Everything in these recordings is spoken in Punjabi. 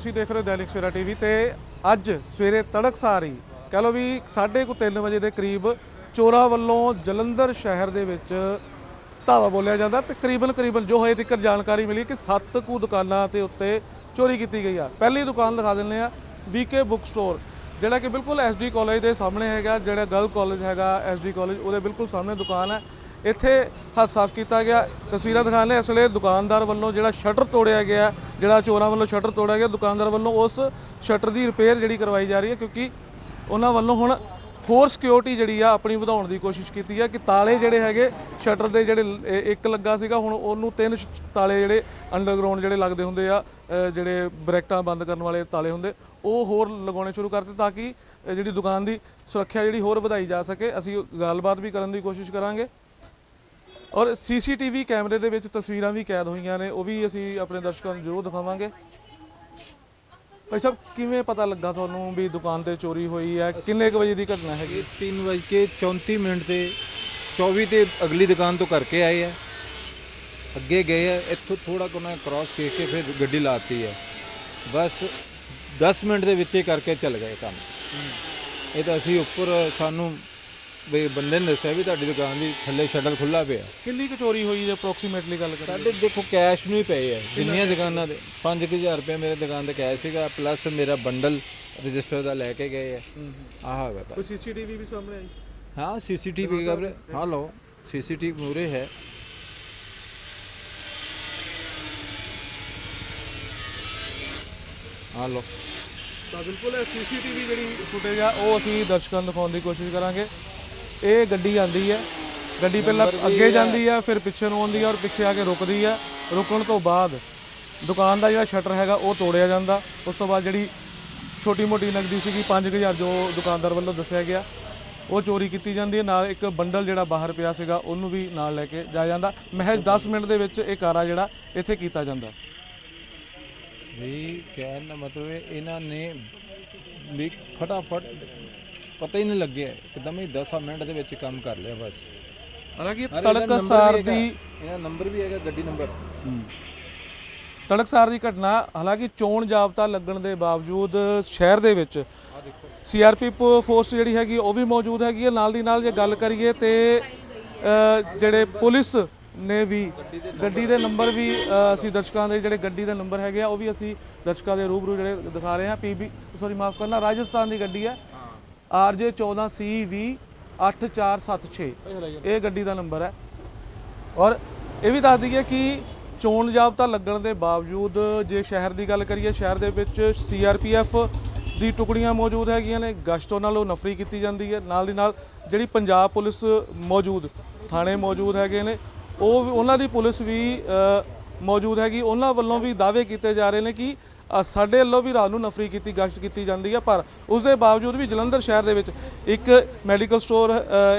ਤੁਸੀਂ ਦੇਖ ਰਹੇ ਹੋ ਦੈਨਿਕ ਸਵੇਰਾ ਟੀਵੀ ਤੇ ਅੱਜ ਸਵੇਰੇ ਤੜਕਸਾਰ ਹੀ ਕਹ ਲਓ ਵੀ 3:30 ਵਜੇ ਦੇ ਕਰੀਬ ਚੋਰਾਂ ਵੱਲੋਂ ਜਲੰਧਰ ਸ਼ਹਿਰ ਦੇ ਵਿੱਚ ਧਾਵਾ ਬੋਲਿਆ ਜਾਂਦਾ। ਤਕਰੀਬਨ ਕਰੀਬਨ ਜੋ ਹੋਏ ਤੱਕ ਜਾਣਕਾਰੀ ਮਿਲੀ ਕਿ ਸੱਤ ਕੁ ਦੁਕਾਨਾਂ ਤੇ ਉੱਤੇ ਚੋਰੀ ਕੀਤੀ ਗਈ ਆ। ਪਹਿਲੀ ਦੁਕਾਨ ਦਿਖਾ ਦਿੰਦੇ ਆ ਵੀਕੇ ਬੁੱਕ ਸਟੋਰ, ਜਿਹੜਾ ਕਿ ਬਿਲਕੁਲ ਐਸਡੀ ਕਾਲਜ ਦੇ ਸਾਹਮਣੇ ਹੈਗਾ, ਜਿਹੜਾ ਗਰਲ ਕਾਲਜ ਹੈਗਾ ਐਸਡੀ ਕਾਲਜ ਉਹਦੇ ਬਿਲਕੁਲ ਸਾਹਮਣੇ ਦੁਕਾਨ ਹੈ। ਇੱਥੇ ਹੱਥ ਸਾਫ਼ ਕੀਤਾ ਗਿਆ। ਤਸਵੀਰਾਂ ਦਿਖਾਣੇ ਇਸ ਵੇਲੇ ਦੁਕਾਨਦਾਰ ਵੱਲੋਂ ਜਿਹੜਾ ਸ਼ਟਰ ਤੋੜਿਆ ਗਿਆ, ਜਿਹੜਾ ਚੋਰਾਂ ਵੱਲੋਂ ਸ਼ਟਰ ਤੋੜਿਆ ਗਿਆ, ਦੁਕਾਨਦਾਰ ਵੱਲੋਂ ਉਸ ਸ਼ਟਰ ਦੀ ਰਿਪੇਅਰ ਜਿਹੜੀ ਕਰਵਾਈ ਜਾ ਰਹੀ ਹੈ ਕਿਉਂਕਿ ਉਹਨਾਂ ਵੱਲੋਂ ਹੁਣ ਹੋਰ ਸਿਕਿਉਰਿਟੀ ਜਿਹੜੀ ਆ ਆਪਣੀ ਵਧਾਉਣ ਦੀ ਕੋਸ਼ਿਸ਼ ਕੀਤੀ ਹੈ ਕਿ ਤਾਲੇ ਜਿਹੜੇ ਹੈਗੇ ਸ਼ਟਰ ਦੇ ਜਿਹੜੇ ਇੱਕ ਲੱਗਾ ਸੀਗਾ, ਹੁਣ ਉਹਨੂੰ ਤਿੰਨ ਤਾਲੇ ਜਿਹੜੇ ਅੰਡਰਗਰਾਉਂਡ ਜਿਹੜੇ ਲੱਗਦੇ ਹੁੰਦੇ ਆ ਜਿਹੜੇ ਬ੍ਰੈਕਟਾਂ ਬੰਦ ਕਰਨ ਵਾਲੇ ਤਾਲੇ ਹੁੰਦੇ, ਉਹ ਹੋਰ ਲਗਾਉਣੇ ਸ਼ੁਰੂ ਕਰਤੇ ਤਾਂ ਕਿ ਜਿਹੜੀ ਦੁਕਾਨ ਦੀ ਸੁਰੱਖਿਆ ਜਿਹੜੀ ਹੋਰ ਵਧਾਈ ਜਾ ਸਕੇ। ਅਸੀਂ ਗੱਲਬਾਤ ਵੀ ਕਰਨ ਦੀ ਕੋਸ਼ਿਸ਼ ਕਰਾਂਗੇ। ਔਰ ਸੀਸੀਟੀਵੀ ਕੈਮਰੇ ਦੇ ਵਿੱਚ ਤਸਵੀਰਾਂ ਵੀ ਕੈਦ ਹੋਈਆਂ ਨੇ ਉਹ ਵੀ ਅਸੀਂ ਆਪਣੇ ਦਰਸ਼ਕਾਂ ਨੂੰ ਜ਼ਰੂਰ ਦਿਖਾਵਾਂਗੇ। ਭਾਈ ਸਾਹਿਬ ਕਿਵੇਂ ਪਤਾ ਲੱਗਾ ਤੁਹਾਨੂੰ ਵੀ ਦੁਕਾਨ ਤੇ ਚੋਰੀ ਹੋਈ ਹੈ? ਕਿੰਨੇ ਕੁ ਵਜੇ ਦੀ ਘਟਨਾ ਹੈਗੀ? ਇਹ ਕੇ 34 ਮਿੰਟ ਤੇ 24 ਤੇ ਅਗਲੀ ਦੁਕਾਨ ਤੋਂ ਕਰਕੇ ਆਏ ਆ। ਅੱਗੇ ਗਏ ਆ ਇੱਥੋਂ ਥੋੜਾ ਕੋਨਾ ਕ੍ਰਾਸ ਕਰਕੇ ਫਿਰ ਗੱਡੀ ਲਾਤੀ ਹੈ ਬਸ 10 ਮਿੰਟ ਦੇ ਵਿੱਚ ਹੀ ਕਰਕੇ ਚੱਲ ਗਏ ਕੰਮ। ਇਹ ਤਾਂ ਅਸੀਂ ਉੱਪਰ ਸਾਨੂੰ ਵੀ ਬੰਦੇ ਨੇ ਦੱਸਿਆ ਵੀ ਤੁਹਾਡੀ ਦੁਕਾਨ ਦੀ ਥੱਲੇ ਸ਼ਟਰ ਖੁੱਲਾ ਪਿਆ। ਕਿੰਨੀ ਕੁ ਚੋਰੀ ਹੋਈ ਹੈ ਅਪਰੋਕਸੀਮੇਟਲੀ ਗੱਲ ਕਰੀਏ? ਸਾਡੇ ਦੇਖੋ ਕੈਸ਼ ਨੂੰ ਹੀ ਪਏ ਆ ਜਿੰਨੀਆਂ ਦੁਕਾਨਾਂ ਦੇ। 5000 ਰੁਪਏ ਮੇਰੇ ਦੁਕਾਨ ਦਾ ਕੈਸ਼ ਸੀਗਾ ਪਲੱਸ ਮੇਰਾ ਬੰਡਲ ਰਜਿਸਟਰ ਦਾ ਲੈ ਕੇ ਗਏ ਆ। ਆਹ ਹੈਗਾ ਕੋਈ ਸੀਸੀਟੀਵੀ ਵੀ ਸਾਹਮਣੇ ਆਈ? ਹਾਂ ਸੀਸੀਟੀਵੀ ਕੈਮਰੇ ਹਾਂ ਲਓ ਸੀਸੀਟੀਵੀ ਮੂਰੇ ਹੈ। ਹਾਂ ਤਾਂ ਬਿਲਕੁਲ ਸੀਸੀਟੀਵੀ ਜਿਹੜੀ ਫੁਟੇਜ ਆ ਉਹ ਅਸੀਂ ਦਰਸ਼ਕਾਂ ਨੂੰ ਦਿਖਾਉਣ ਦੀ ਕੋਸ਼ਿਸ਼ ਕਰਾਂਗੇ। ਇਹ ਗੱਡੀ ਆਂਦੀ ਹੈ। ਗੱਡੀ ਪਹਿਲਾਂ ਅੱਗੇ ਜਾਂਦੀ ਹੈ ਫਿਰ ਪਿੱਛੇ ਨੂੰ ਆਉਂਦੀ ਹੈ ਔਰ ਪਿੱਛੇ ਆ ਕੇ ਰੁਕਦੀ ਹੈ ਰੁਕਣ ਤੋਂ ਬਾਅਦ ਦੁਕਾਨ ਦਾ ਜਿਹੜਾ ਸ਼ਟਰ ਹੈਗਾ ਉਹ ਤੋੜਿਆ ਜਾਂਦਾ। ਉਸ ਤੋਂ ਬਾਅਦ ਜਿਹੜੀ ਛੋਟੀ ਮੋਟੀ ਨਗਦੀ ਸੀਗੀ 5000 ਜੋ ਦੁਕਾਨਦਾਰ ਵੱਲੋਂ ਦੱਸਿਆ ਗਿਆ ਉਹ ਚੋਰੀ ਕੀਤੀ ਜਾਂਦੀ ਹੈ। ਨਾਲ ਇੱਕ ਬੰਡਲ ਜਿਹੜਾ ਬਾਹਰ ਪਿਆ ਸੀਗਾ ਉਹਨੂੰ ਵੀ ਨਾਲ ਲੈ ਕੇ ਜਾਇਆ ਜਾਂਦਾ। ਮਹਿਜ਼ 10 ਮਿੰਟ ਦੇ ਵਿੱਚ ਇਹ ਕਾਰਾ ਜਿਹੜਾ ਇੱਥੇ ਕੀਤਾ ਜਾਂਦਾ। ਵੀ ਕਹਿਣ ਦਾ ਮਤਲਬ ਇਹਨਾਂ ਨੇ ਵੀ ਫਟਾਫਟ ਪਤਾ ਹੀ ਨਹੀਂ ਲੱਗਿਆ। ਇੱਕਦਮ ਹੀ 10 ਮਿੰਟ ਦੇ ਵਿੱਚ ਕੰਮ ਕਰ ਲਿਆ ਬਸ। ਹਾਲਾਂਕਿ number ਤੜਕਸਾਰ ਦੀ ਇਹਦਾ ਨੰਬਰ ਵੀ ਹੈਗਾ ਗੱਡੀ ਨੰਬਰ ਤੜਕਸਾਰ ਦੀ ਘਟਨਾ ਹਾਲਾਂਕਿ ਚੋਣ ਜਾਬਤਾ ਲੱਗਣ ਦੇ ਬਾਵਜੂਦ ਸ਼ਹਿਰ ਦੇ ਵਿੱਚ ਸੀਆਰਪੀਐਫ ਫੋਰਸ ਜਿਹੜੀ ਹੈਗੀ ਉਹ ਵੀ ਮੌਜੂਦ ਹੈਗੀ ਹੈ। ਨਾਲ ਦੀ ਨਾਲ ਜੇ ਗੱਲ ਕਰੀਏ ਤੇ ਜਿਹੜੇ ਪੁਲਿਸ ਨੇ ਵੀ ਗੱਡੀ ਦੇ ਨੰਬਰ ਵੀ ਅਸੀਂ ਦਰਸ਼ਕਾਂ ਦੇ ਜਿਹੜੇ ਗੱਡੀ ਦੇ ਨੰਬਰ ਹੈਗੇ ਆ ਉਹ ਵੀ ਅਸੀਂ ਦਰਸ਼ਕਾਂ ਦੇ ਰੂਬਰੂ ਜਿਹੜੇ ਦਿਖਾ ਰਹੇ ਹਾਂ। ਪੀਬੀ ਸੌਰੀ ਮਾਫ ਕਰਨਾ ਰਾਜਸਥਾਨ ਦੀ ਗੱਡੀ ਹੈ। ਆਰਜੇ 14CV 8476 ਇਹ ਗੱਡੀ ਦਾ ਨੰਬਰ ਹੈ। ਔਰ ਇਹ ਵੀ ਦੱਸ ਦਈਏ ਕਿ ਚੋਣ ਜਾਬਤਾ ਲੱਗਣ ਦੇ ਬਾਵਜੂਦ ਜੇ ਸ਼ਹਿਰ ਦੀ ਗੱਲ ਕਰੀਏ ਸ਼ਹਿਰ ਦੇ ਵਿੱਚ ਸੀਆਰਪੀਐਫ ਦੀ ਟੁਕੜੀਆਂ ਮੌਜੂਦ ਹੈਗੀਆਂ ਨੇ। ਗਸ਼ਤੋਂ ਨਾਲੋਂ ਨਫਰੀ ਕੀਤੀ ਜਾਂਦੀ ਹੈ। ਨਾਲ ਦੀ ਨਾਲ ਜਿਹੜੀ ਪੰਜਾਬ ਪੁਲਿਸ ਮੌਜੂਦ ਥਾਣੇ ਮੌਜੂਦ ਹੈਗੇ ਨੇ ਉਹ ਉਹਨਾਂ ਦੀ ਪੁਲਿਸ ਵੀ ਮੌਜੂਦ ਹੈਗੀ। ਉਹਨਾਂ ਵੱਲੋਂ ਵੀ ਦਾਅਵੇ ਕੀਤੇ ਜਾ ਰਹੇ ਨੇ ਕਿ ਸਾਡੇ ਵੱਲੋਂ ਵੀ ਰਾਤ ਨੂੰ ਨਫਰੀ ਕੀਤੀ ਗਸ਼ਤ ਕੀਤੀ ਜਾਂਦੀ ਹੈ ਪਰ ਉਸ ਦੇ ਬਾਵਜੂਦ ਵੀ ਜਲੰਧਰ ਸ਼ਹਿਰ ਦੇ ਵਿੱਚ ਇੱਕ ਮੈਡੀਕਲ ਸਟੋਰ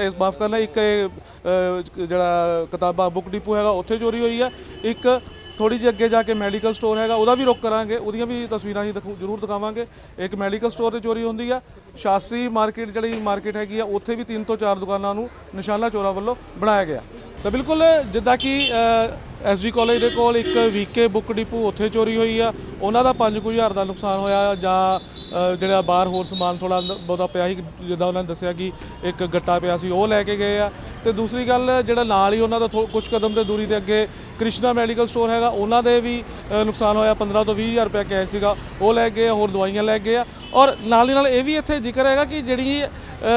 ਇਸ ਮਾਫ ਕਰਨਾ ਇੱਕ ਇਹ, ਜਿਹੜਾ ਕਿਤਾਬਾਂ ਬੁੱਕ ਡਿਪੂ ਹੈਗਾ ਉੱਥੇ ਚੋਰੀ ਹੋਈ ਹੈ ਇੱਕ ਥੋੜੀ ਜਿਹੀ ਅੱਗੇ ਜਾ ਕੇ ਮੈਡੀਕਲ ਸਟੋਰ ਹੈਗਾ ਉਹਦਾ ਵੀ ਰੁਕ ਕਰਾਂਗੇ ਉਹਦੀਆਂ ਵੀ ਤਸਵੀਰਾਂ ਹੀ ਦਿਖਾਉ- ਜ਼ਰੂਰ ਦਿਖਾਵਾਂਗੇ। ਇੱਕ ਮੈਡੀਕਲ ਸਟੋਰ ਤੇ ਚੋਰੀ ਹੁੰਦੀ ਆ। ਸ਼ਾਸਤਰੀ ਮਾਰਕੀਟ ਜਿਹੜੀ ਮਾਰਕੀਟ ਹੈਗੀ ਆ ਉੱਥੇ ਵੀ ਤਿੰਨ ਤੋਂ ਚਾਰ ਦੁਕਾਨਾਂ ਨੂੰ ਨਿਸ਼ਾਨਾ ਚੋਰਾਂ ਵੱਲੋਂ ਬਣਾਇਆ ਗਿਆ। ਤਾਂ ਬਿਲਕੁਲ ਜਿੱਦਾਂ ਕਿ ਐਸਜੀ ਕਾਲਜ ਦੇ ਕੋਲ ਇੱਕ ਵੀਕੇ ਬੁੱਕ ਡਿਪੂ ਉੱਥੇ ਚੋਰੀ ਹੋਈ ਆ। ਉਹਨਾਂ ਦਾ 5000 ਦਾ ਨੁਕਸਾਨ ਹੋਇਆ ਜਾਂ ਜਿਹੜਾ ਬਾਹਰ ਹੋਰ ਸਮਾਨ ਥੋੜਾ ਬਹੁਤਾ ਪਿਆ ਸੀ, ਜਿੱਦਾਂ ਉਹਨਾਂ ਨੇ ਦੱਸਿਆ ਕਿ ਇੱਕ ਗੱਟਾ ਪਿਆ ਸੀ, ਉਹ ਲੈ ਕੇ ਗਏ ਆ। ਤੇ ਦੂਸਰੀ ਗੱਲ, ਜਿਹੜਾ ਨਾਲ ਹੀ ਉਹਨਾਂ ਦਾ ਕੁਝ ਕਦਮ ਤੇ ਦੂਰੀ ਤੇ ਅੱਗੇ ਕ੍ਰਿਸ਼ਨਾ ਮੈਡੀਕਲ ਸਟੋਰ ਹੈਗਾ, ਉਹਨਾਂ ਦੇ ਵੀ ਨੁਕਸਾਨ ਹੋਇਆ 15 ਤੋਂ 20000 ਰੁਪਏ ਕੈਸ਼ ਸੀਗਾ, ਉਹ ਲੈ ਗਏ ਹੋਰ ਦਵਾਈਆਂ ਲੈ ਗਏ ਆ। ਔਰ ਨਾਲ ਹੀ ਨਾਲ ਇਹ ਵੀ ਇੱਥੇ ਜ਼ਿਕਰ ਹੈਗਾ ਕਿ ਜਿਹੜੀ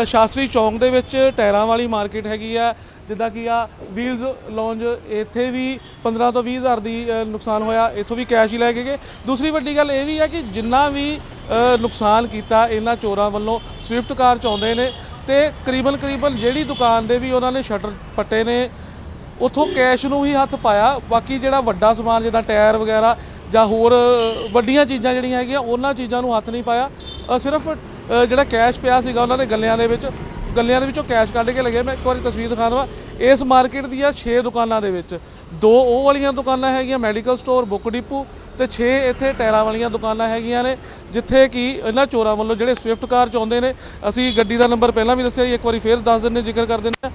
ਸ਼ਾਸਤਰੀ ਚੌਂਕ ਦੇ ਵਿੱਚ ਟਾਇਰਾਂ ਵਾਲੀ ਮਾਰਕੀਟ ਹੈਗੀ ਆ ਜਿੱਦਾਂ ਕਿ ਆ ਵੀਲਸ ਲੌਂਜ ਇੱਥੇ ਵੀ 15 ਤੋਂ 20 ਹਜ਼ਾਰ ਦੀ ਨੁਕਸਾਨ ਹੋਇਆ, ਇੱਥੋਂ ਵੀ ਕੈਸ਼ ਹੀ ਲੈ ਕੇ ਗਏ। ਦੂਸਰੀ ਵੱਡੀ ਗੱਲ ਇਹ ਵੀ ਹੈ ਕਿ ਜਿੰਨਾ ਵੀ ਨੁਕਸਾਨ ਕੀਤਾ ਇਹਨਾਂ ਚੋਰਾਂ ਵੱਲੋਂ, ਸਵਿਫਟ ਕਾਰ ਚ ਆਉਂਦੇ ਨੇ ਤੇ ਕਰੀਬਨ ਕਰੀਬਨ ਜਿਹੜੀ ਦੁਕਾਨ ਦੇ ਵੀ ਉਹਨਾਂ ਨੇ ਸ਼ਟਰ ਪੱਟੇ ਨੇ, ਉਥੋਂ ਕੈਸ਼ ਨੂੰ ਹੀ ਹੱਥ ਪਾਇਆ। ਬਾਕੀ ਜਿਹੜਾ ਵੱਡਾ ਸਮਾਨ ਜਿੱਦਾਂ ਟਾਇਰ ਵਗੈਰਾ ਜਾਂ ਹੋਰ ਵੱਡੀਆਂ ਚੀਜ਼ਾਂ ਜਿਹੜੀਆਂ ਹੈਗੀਆਂ, ਉਹਨਾਂ ਚੀਜ਼ਾਂ ਨੂੰ ਹੱਥ ਨਹੀਂ ਪਾਇਆ। ਸਿਰਫ ਜਿਹੜਾ ਕੈਸ਼ ਪਿਆ ਸੀਗਾ ਉਹਨਾਂ ਦੇ ਗੱਲਿਆਂ ਦੇ ਵਿੱਚ ਗੱਲਿਆਂ ਦੇ ਵਿੱਚੋਂ ਕੈਸ਼ ਕੱਢ ਕੇ ਲਗੇ ਮੈਂ ਇੱਕ ਵਾਰੀ ਤਸਵੀਰ ਦਿਖਾ ਦਵਾਂ। ਇਸ ਮਾਰਕੀਟ ਦੀਆਂ 6 ਦੁਕਾਨਾਂ ਦੇ ਵਿੱਚ ਦੋ ਉਹ ਵਾਲੀਆਂ ਦੁਕਾਨਾਂ ਹੈਗੀਆਂ ਮੈਡੀਕਲ ਸਟੋਰ ਬੁੱਕ ਡਿਪੂ ਤੇ 6 ਇੱਥੇ ਟਾਇਰਾਂ ਵਾਲੀਆਂ ਦੁਕਾਨਾਂ ਹੈਗੀਆਂ ਨੇ, ਜਿੱਥੇ ਕਿ ਇਹਨਾਂ ਚੋਰਾਂ ਵੱਲੋਂ ਜਿਹੜੇ ਸਵਿਫਟ ਕਾਰ ਚ ਨੇ, ਅਸੀਂ ਗੱਡੀ ਦਾ ਨੰਬਰ ਪਹਿਲਾਂ ਵੀ ਦੱਸਿਆ ਇੱਕ ਵਾਰੀ ਫੇਰ ਦੱਸ ਦਿੰਦੇ, ਜ਼ਿਕਰ ਕਰ ਦਿੰਦੇ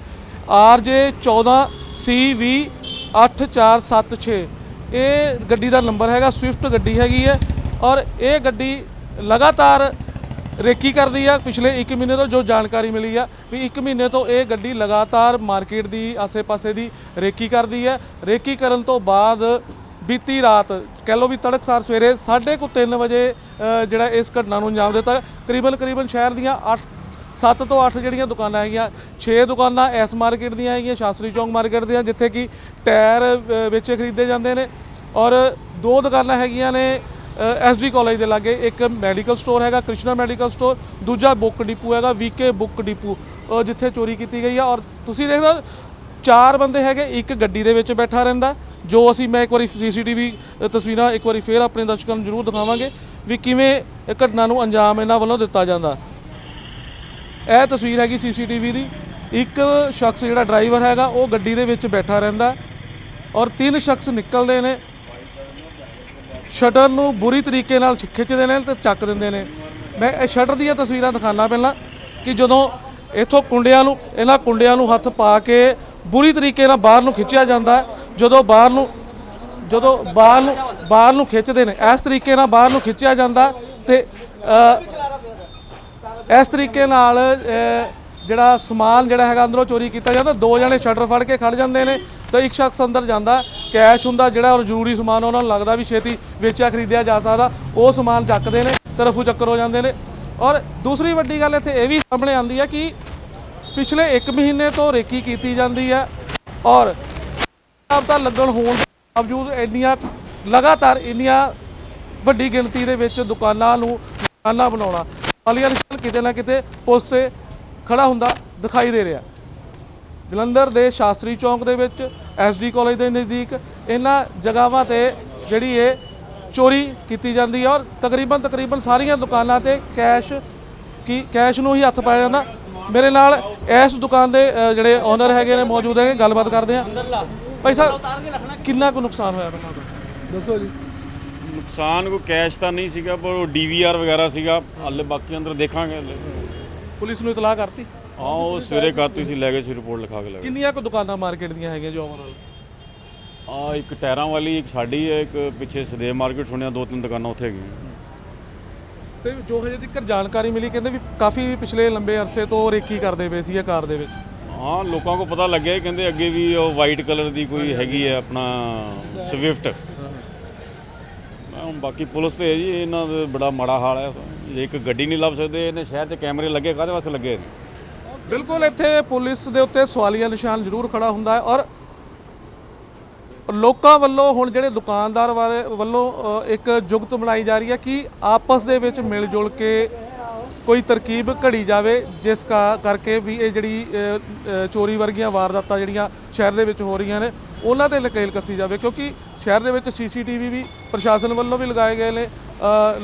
ਆਰ ਜੇ 14 CV 8476 ਇਹ ਗੱਡੀ ਦਾ ਨੰਬਰ ਹੈਗਾ, ਸਵਿਫਟ ਗੱਡੀ ਹੈਗੀ ਹੈ ਔਰ ਇਹ ਗੱਡੀ ਲਗਾਤਾਰ ਰੇਕੀ ਕਰਦੀ ਆ। ਪਿਛਲੇ 1 ਮਹੀਨੇ ਤੋਂ ਜੋ ਜਾਣਕਾਰੀ ਮਿਲੀ ਆ ਵੀ 1 ਮਹੀਨੇ ਤੋਂ ਇਹ ਗੱਡੀ ਲਗਾਤਾਰ ਮਾਰਕੀਟ ਦੀ ਆਸੇ-ਪਾਸੇ ਦੀ ਰੇਕੀ ਕਰਦੀ ਹੈ ਰੇਕੀ ਕਰਨ ਤੋਂ ਬਾਅਦ ਬੀਤੀ ਰਾਤ ਕਹਿ ਲਓ ਵੀ ਤੜਕਸਾਰ ਸਵੇਰੇ 3:30 ਵਜੇ ਜਿਹੜਾ ਇਸ ਘਟਨਾ ਨੂੰ ਅੰਜਾਮ ਦਿੱਤਾ। ਕਰੀਬਨ ਕਰੀਬਨ ਸ਼ਹਿਰ ਦੀਆਂ 8 7 ਤੋਂ 8 ਜਿਹੜੀਆਂ ਦੁਕਾਨਾਂ ਹੈਗੀਆਂ 6 ਦੁਕਾਨਾਂ ਇਸ ਮਾਰਕੀਟ ਦੀਆਂ ਹੈਗੀਆਂ ਸ਼ਾਸਤਰੀ ਚੌਂਕ ਮਾਰਕੀਟ ਦੀਆਂ ਜਿੱਥੇ ਕਿ ਟਾਇਰ ਅ, ਵੇਚੇ ਖਰੀਦੇ ਜਾਂਦੇ ਨੇ। ਔਰ ਦੋ ਦੁਕਾਨਾਂ ਹੈਗੀਆਂ ਨੇ ਐਸਡੀ ਕਾਲਜ ਦੇ ਲਾਗੇ ਇੱਕ ਮੈਡੀਕਲ ਸਟੋਰ ਹੈਗਾ, ਕ੍ਰਿਸ਼ਨਾ ਮੈਡੀਕਲ ਸਟੋਰ ਦੂਜਾ ਬੁੱਕ ਡਿਪੂ ਹੈਗਾ ਵੀਕੇ ਬੁੱਕ ਡਿਪੂ ਜਿੱਥੇ ਚੋਰੀ ਕੀਤੀ ਗਈ ਆ। ਔਰ ਤੁਸੀਂ ਦੇਖਦੇ ਹੋ, ਚਾਰ ਬੰਦੇ ਹੈਗੇ, ਇੱਕ ਗੱਡੀ ਦੇ ਵਿੱਚ ਬੈਠਾ ਰਹਿੰਦਾ, ਜੋ ਅਸੀਂ ਮੈਂ ਇੱਕ ਵਾਰੀ ਸੀਸੀਟੀਵੀ ਤਸਵੀਰਾਂ ਇੱਕ ਵਾਰੀ ਫੇਰ ਆਪਣੇ ਦਰਸ਼ਕਾਂ ਨੂੰ ਜ਼ਰੂਰ ਦਿਖਾਵਾਂਗੇ ਵੀ ਕਿਵੇਂ ਇਹ ਘਟਨਾ ਨੂੰ ਅੰਜਾਮ ਇਹਨਾਂ ਵੱਲੋਂ ਦਿੱਤਾ ਜਾਂਦਾ। ਇਹ ਤਸਵੀਰ ਹੈਗੀ ਸੀਸੀਟੀਵੀ ਦੀ। ਇੱਕ ਸ਼ਖਸ ਜਿਹੜਾ ਡਰਾਈਵਰ ਹੈਗਾ, ਉਹ ਗੱਡੀ ਦੇ ਵਿੱਚ ਬੈਠਾ ਰਹਿੰਦਾ। ਔਰ ਤਿੰਨ ਸ਼ਖਸ ਨਿਕਲਦੇ ਨੇ। ਸ਼ਟਰ ਨੂੰ ਬੁਰੀ ਤਰੀਕੇ ਨਾਲ ਖਿ- ਖਿੱਚਦੇ ਨੇ ਤੇ ਚੱਕ ਦਿੰਦੇ ਨੇ। ਮੈਂ ਇਹ ਸ਼ਟਰ ਦੀਆਂ ਤਸਵੀਰਾਂ ਦਿਖਾਣਾ ਪਹਿਲਾਂ ਕਿ ਜਦੋਂ ਇਥੋਂ ਕੁੰਡਿਆਂ ਨੂੰ, ਇਹਨਾਂ ਕੁੰਡਿਆਂ ਨੂੰ ਹੱਥ ਪਾ ਕੇ ਬੁਰੀ ਤਰੀਕੇ ਨਾਲ ਬਾਹਰ ਨੂੰ ਖਿੱਚਿਆ ਜਾਂਦਾ ਜਦੋਂ ਬਾਹਰ ਨੂੰ, ਜਦੋਂ ਬਾਹਰ ਨੂੰ ਬਾਹਰ ਨੂੰ ਖਿੱਚਦੇ ਨੇ, ਇਸ ਤਰੀਕੇ ਨਾਲ ਬਾਹਰ ਨੂੰ ਖਿੱਚਿਆ ਜਾਂਦਾ ਤੇ ਇਸ ਤਰੀਕੇ ਨਾਲ ਜਿਹੜਾ ਸਮਾਨ ਜਿਹੜਾ ਹੈਗਾ ਅੰਦਰੋਂ ਚੋਰੀ ਕੀਤਾ ਜਾਂਦਾ, ਦੋ ਜਣੇ ਸ਼ਟਰ ਫੜ ਕੇ ਖੜ ਜਾਂਦੇ ਨੇ ਤੇ ਇੱਕ ਸ਼ਖਸ ਅੰਦਰ ਜਾਂਦਾ। ਕੈਸ਼ ਹੁੰਦਾ ਜਿਹੜਾ ਔਰ ਜ਼ਰੂਰੀ ਸਮਾਨ ਉਹਨਾਂ ਨੂੰ ਲੱਗਦਾ ਵੀ ਛੇਤੀ ਵੇਚਿਆ, ਖਰੀਦਿਆ ਜਾ ਸਕਦਾ, ਉਹ ਸਮਾਨ ਚੱਕਦੇ ਨੇ ਤੇ ਚੱਕਰ ਹੋ ਜਾਂਦੇ ਨੇ। ਔਰ ਦੂਸਰੀ ਵੱਡੀ ਗੱਲ ਇੱਥੇ ਇਹ ਵੀ ਸਾਹਮਣੇ ਆਉਂਦੀ ਹੈ ਕਿ ਪਿਛਲੇ 1 ਮਹੀਨੇ ਤੋਂ ਰੇਕੀ ਕੀਤੀ ਜਾਂਦੀ ਹੈ ਔਰ ਤਾਂ ਲੱਗਣ ਹੋਣ ਦੇ ਬਾਵਜੂਦ ਇੰਨੀਆਂ ਲਗਾਤਾਰ ਇੰਨੀਆਂ ਵੱਡੀ ਗਿਣਤੀ ਦੇ ਵਿੱਚ ਦੁਕਾਨਾਂ ਨੂੰ ਦੁਕਾਨਾਂ ਬਣਾਉਣਾ ਵਾਲੀਆ ਨਿਸ਼ਾਨ ਕਿਤੇ ਨਾ ਕਿਤੇ ਪੁਲਿਸ ਤੇ ਖੜਾ ਹੁੰਦਾ ਦਿਖਾਈ ਦੇ ਰਿਹਾ। ਜਲੰਧਰ ਦੇ ਸ਼ਾਸਤਰੀ ਚੌਂਕ ਦੇ ਵਿੱਚ ਐਸਡੀ ਕਾਲਜ ਦੇ ਨਜ਼ਦੀਕ ਇਹਨਾਂ ਜਗ੍ਹਾਵਾਂ ਤੇ ਜਿਹੜੀ ਇਹ ਚੋਰੀ ਕੀਤੀ ਜਾਂਦੀ ਹੈ ਔਰ ਤਕਰੀਬਨ ਤਕਰੀਬਨ ਸਾਰੀਆਂ ਦੁਕਾਨਾਂ ਤੇ ਕੈਸ਼ ਕੀ ਕੈਸ਼ ਨੂੰ ਹੀ ਹੱਥ ਪਾਇਆ ਜਾਂਦਾ। ਮੇਰੇ ਨਾਲ ਇਸ ਦੁਕਾਨ ਦੇ ਜਿਹੜੇ ਓਨਰ ਹੈਗੇ ਨੇ ਮੌਜੂਦ ਹੈਗੇ ਗੱਲਬਾਤ ਕਰਦੇ ਆ ਭਾਈ ਸਾਹਿਬ ਕਿੰਨਾ ਕੁ ਨੁਕਸਾਨ ਹੋਇਆ ਤੋਂ ਦੱਸੋ ਜੀ। ਨੁਕਸਾਨ ਕੋਈ ਕੈਸ਼ ਤਾਂ ਨਹੀਂ ਸੀਗਾ ਪਰ ਉਹ ਡੀਵੀਆਰ ਵਗੈਰਾ ਸੀਗਾ। ਹਾਲੇ ਬਾਕੀ ਅੰਦਰ ਦੇਖਾਂਗੇ। ਪੁਲਿਸ ਨੂੰ ਇਤਲਾਹ ਕਰਤੀ? ਹਾਂ ਉਹ ਸਵੇਰੇ ਕਰਤੀ ਸੀ ਲੈ ਗਏ ਸੀ ਰਿਪੋਰਟ ਲਿਖਾ ਕੇ ਲੈ ਗਏ। ਕਿੰਨੀਆਂ ਕੁ ਦੁਕਾਨਾਂ ਮਾਰਕੀਟ ਦੀਆਂ ਹੈਗੀਆਂ ਜੋ ਓਵਰਆਲ ਆ ਇੱਕ ਟਾਇਰਾਂ ਵਾਲੀ ਇੱਕ ਸਾਡੀ ਹੈ ਇੱਕ ਪਿੱਛੇ ਸਦੇਵ ਮਾਰਕੀਟ ਸੁਣਿਆ ਦੋ ਤਿੰਨ ਦੁਕਾਨਾਂ ਉੱਥੇ ਹੈਗੀਆਂ। ਤੇ ਜੋ ਹਜੇ ਤੱਕ ਜਾਣਕਾਰੀ ਮਿਲੀ ਕਹਿੰਦੇ ਵੀ ਕਾਫੀ ਪਿਛਲੇ ਲੰਬੇ ਅਰਸੇ ਤੋਂ ਰੇਕੀ ਕਰਦੇ ਪਏ ਸੀ ਇਹ ਕਾਰ ਦੇ ਵਿੱਚ। ਹਾਂ ਲੋਕਾਂ ਕੋ ਪਤਾ ਲੱਗਿਆ ਕਹਿੰਦੇ ਅੱਗੇ ਵੀ ਉਹ ਵਾਈਟ ਕਲਰ ਦੀ ਕੋਈ ਹੈਗੀ ਹੈ ਆਪਣਾ ਸਵਿਫਟ ਹੁਣ ਬਾਕੀ ਪੁਲਿਸ ਤੇ ਹੈ ਜੀ ਇਹਨਾਂ ਦਾ ਬੜਾ ਮਾੜਾ ਹਾਲ ਹੈ। ਇੱਕ ਗੱਡੀ ਨਹੀਂ ਲੱਭ ਸਕਦੇ ਇਹਨੇ ਸ਼ਹਿਰ 'ਚ ਕੈਮਰੇ ਲੱਗੇ ਕਾਹਦੇ ਵਾਸਤੇ ਲੱਗੇ ਨੇ? ਬਿਲਕੁਲ ਇੱਥੇ ਪੁਲਿਸ ਦੇ ਉੱਤੇ ਸਵਾਲੀਆ ਨਿਸ਼ਾਨ ਜ਼ਰੂਰ ਖੜਾ ਹੁੰਦਾ ਹੈ ਔਰ ਲੋਕਾਂ ਵੱਲੋਂ ਹੁਣ ਜਿਹੜੇ ਦੁਕਾਨਦਾਰ ਵਾਲੇ ਵੱਲੋਂ ਇੱਕ ਜੁਗਤ ਬਣਾਈ ਜਾ ਰਹੀ ਹੈ ਕਿ ਆਪਸ ਦੇ ਵਿੱਚ ਮਿਲ ਜੁਲ ਕੇ ਕੋਈ ਤਰਕੀਬ ਘੜੀ ਜਾਵੇ, ਜਿਸ ਕਾ, ਕਰਕੇ ਵੀ ਇਹ ਜਿਹੜੀ ਚੋਰੀ ਵਰਗੀਆਂ ਵਾਰਦਾਤਾਂ ਜਿਹੜੀਆਂ ਸ਼ਹਿਰ ਦੇ ਵਿੱਚ ਹੋ ਰਹੀਆਂ ਨੇ, ਉਹਨਾਂ ਤੇ ਨਕੇਲ ਕੱਸੀ ਜਾਵੇ। ਕਿਉਂਕਿ ਸ਼ਹਿਰ ਦੇ ਵਿੱਚ ਸੀਸੀਟੀਵੀ ਵੀ ਪ੍ਰਸ਼ਾਸਨ ਵੱਲੋਂ ਵੀ ਲਗਾਏ ਗਏ ਨੇ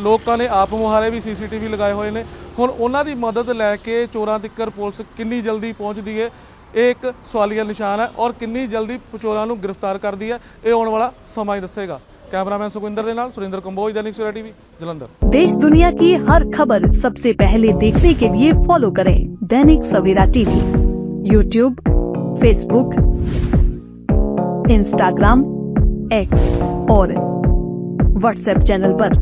ਲੋਕਾਂ ਨੇ ਆਪ ਮੁਹਾਰੇ ਵੀ ਸੀਸੀਟੀਵੀ ਲਗਾਏ ਹੋਏ ਨੇ। ਹੁਣ ਉਹਨਾਂ ਦੀ ਮਦਦ ਲੈ ਕੇ ਚੋਰਾਂ ਤੱਕਰ ਪੁਲਿਸ ਕਿੰਨੀ ਜਲਦੀ ਪਹੁੰਚਦੀ ਹੈ ਇਹ ਇੱਕ ਸਵਾਲੀਆ ਨਿਸ਼ਾਨ ਹੈ ਔਰ ਕਿੰਨੀ ਜਲਦੀ ਚੋਰਾਂ ਨੂੰ ਗ੍ਰਿਫਤਾਰ ਕਰਦੀ ਹੈ ਇਹ ਆਉਣ ਵਾਲਾ ਸਮਾਂ ਹੀ ਦੱਸੇਗਾ ਕੈਮਰਾਮੈਨ ਸੁਖਵਿੰਦਰ ਦੇ ਨਾਲ ਸੁਰਿੰਦਰ ਕੰਬੋਜ दैनिक सवेरा टीवी जलंधर देश दुनिया की हर खबर सबसे पहले देखने के लिए फॉलो करें Dainik Savera TV YouTube Facebook Instagram X और व्हाट्सएप चैनल पर।